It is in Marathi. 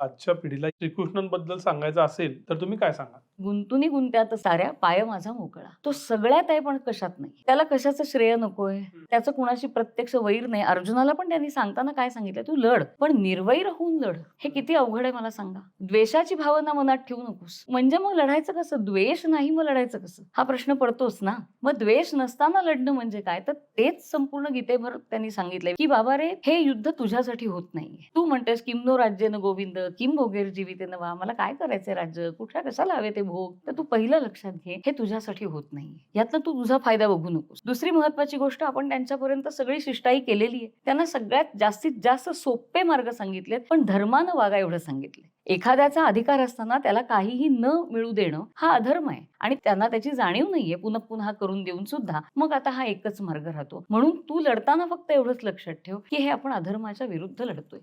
आजच्या पिढीला श्रीकृष्णांबद्दल सांगायचं असेल तर तुम्ही काय सांगा गुंतुनी गुंत्यात साऱ्या पाय माझा मोकळा. तो सगळ्यात आहे पण कशात नाही. त्याला कशाचं श्रेय नकोय? त्याचं कुणाशी प्रत्यक्ष वैर नाही. अर्जुनाला पण त्यांनी सांगताना काय सांगितलं तू लढ. पण निर्वैर होऊन लढ. हे किती अवघड आहे मला सांगा. द्वेषाची भावना मनात ठेवू नकोस. म्हणजे मग लढायचं कसं? द्वेष नाही मग लढायचं कसं? हा प्रश्न पडतोच ना? मग द्वेष नसताना लढणं म्हणजे काय? तर तेच संपूर्ण गीतेभर त्यांनी सांगितलंय की बाबा रे हे युद्ध तुझ्यासाठी होत नाहीये. तू म्हणतेस किम नो राज्य न गोविंद किम भोगेर जीविते वा. मला काय करायचंय राज्य? कुठल्या कशाला हवे ते भोग तर तू पहिलं लक्षात घे हे तुझ्यासाठी होत नाही यातनं तू तुझा फायदा बघू नकोस. दुसरी महत्वाची गोष्ट आपण त्यांच्यापर्यंत सगळी शिष्टाई केलेली आहे त्यांना सगळ्यात जास्तीत जास्त सोपे मार्ग सांगितलेत पण धर्मानं वागा एवढं सांगितले एखाद्याचा अधिकार असताना त्याला काहीही न मिळू देणं हा अधर्म आहे. आणि त्यांना त्याची जाणीव नाहीये पुन्हा पुन्हा करून देऊन सुद्धा. मग आता हा एकच मार्ग राहतो. म्हणून तू लढताना फक्त एवढंच लक्षात ठेव की हे आपण अधर्माच्या विरुद्ध लढतोय.